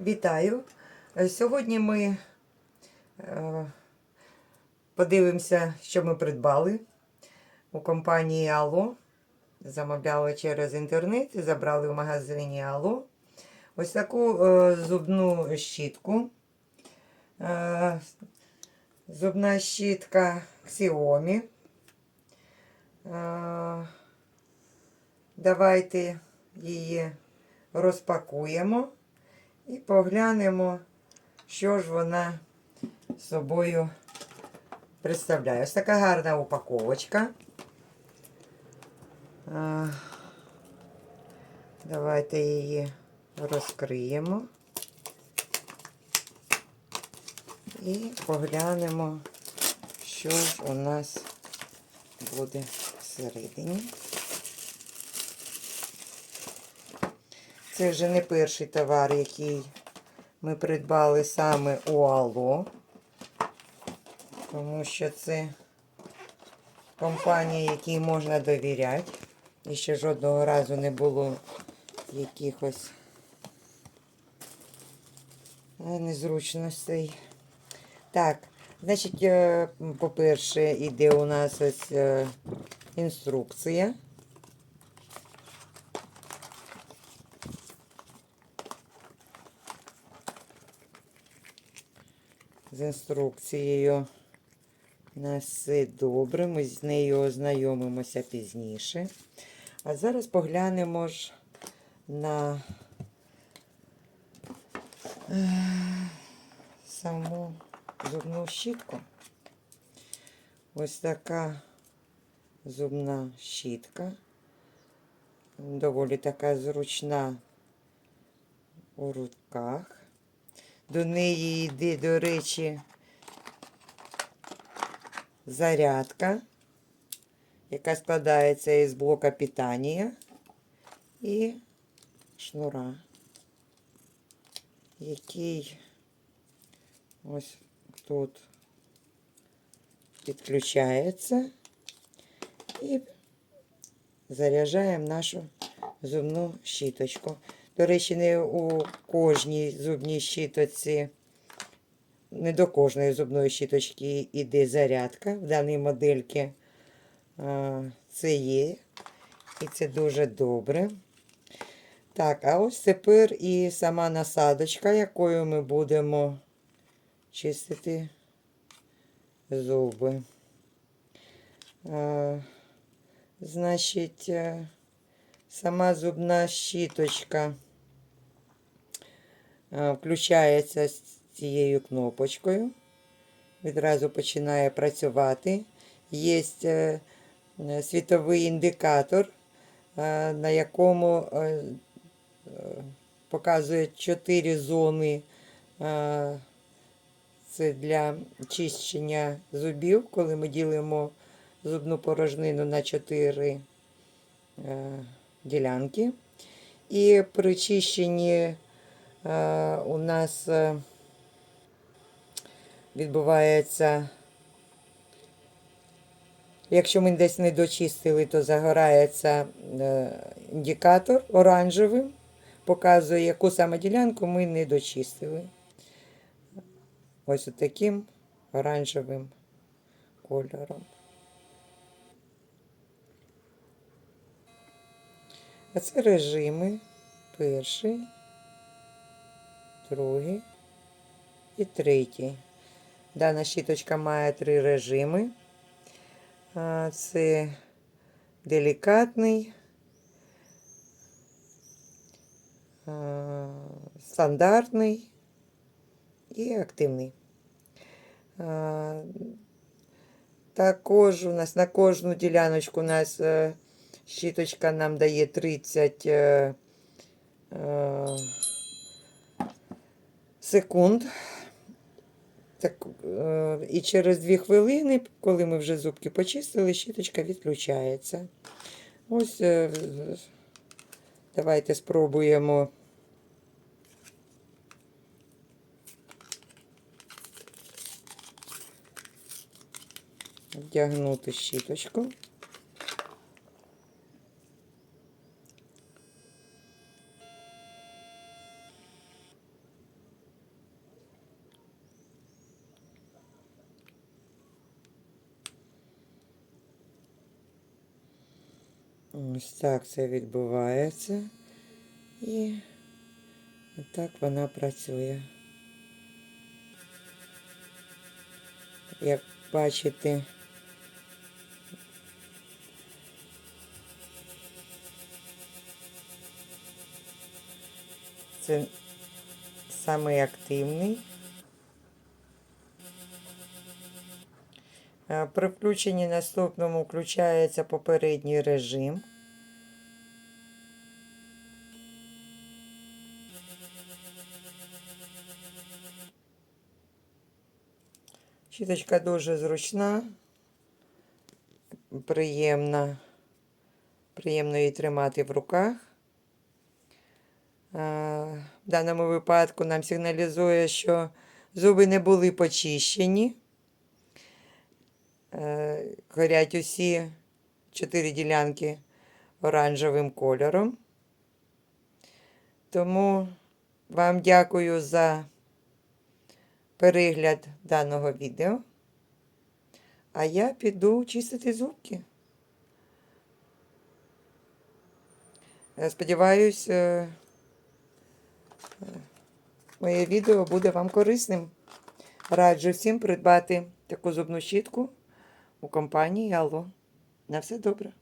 Вітаю! Е, Сьогодні ми е, подивимося, що ми придбали у компанії Ало. Замовляли через інтернет і забрали в магазині Ало. Ось таку е, зубну щітку. Зубна щітка Xiaomi. Давайте її розпакуємо. І поглянемо, що ж вона собою представляє. Ось така гарна упаковочка. Давайте її розкриємо і поглянемо, що ж у нас буде всередині. Це вже не перший товар, який ми придбали саме у Ало. Тому що це компанія, якій можна довіряти. І ще жодного разу не було якихось е, незручностей. Так, значить, е, по-перше, іде у нас ось е, інструкція. З інструкцією. У нас все добре, ми з нею ознайомимося пізніше. А зараз поглянемо ж на е, саму зубну щітку. Ось така зубна щітка. Доволі така зручна у руках. До неї йде, до речі, зарядка, яка складається із блока питання і шнура, який ось тут підключається і заряджаємо нашу зубну щіточку. До речі, не у кожній зубній щіточці, не до кожної зубної щіточки йде зарядка. В даній модельці це є. І це дуже добре. Так, а ось тепер і сама насадочка, якою ми будемо чистити зуби. Значить, е, сама зубна щіточка включається з цією кнопочкою. Відразу починає працювати. Є е, е, світовий індикатор, е, на якому е, е, показує 4 зони. е, Це для чищення зубів, коли ми ділимо зубну порожнину на 4 е, ділянки. І при чищенні е, у нас е, відбувається, якщо ми десь не дочистили, то загорається е, індикатор оранжевим, показує, яку саме ділянку ми не дочистили. Ось таким оранжевим кольором. А це режими. Перший, другий і третій. Дана щіточка має три режими. А, Це делікатний, а, стандартний і активний. А, Також у нас на кожну діляночку у нас е, щіточка нам дає 30 е, е, Секунд. Так, е, і через 2 хвилини, коли ми вже зубки почистили, щіточка відключається. Ось е, давайте спробуємо. Вдягнути щіточку. Ось так це відбувається. І так вона працює. Як бачите, це самий активний. Е, При включенні наступному включається попередній режим. Щіточка дуже зручна, приємна, приємно її тримати в руках. В даному випадку нам сигналізує, що зуби не були почищені. Е, Горять усі чотири ділянки оранжевим кольором. Тому вам дякую за перегляд даного відео. А я піду чистити зубки. Сподіваюсь, е, е, моє відео буде вам корисним. Раджу всім придбати таку зубну щітку у компанії Алло. На все добре.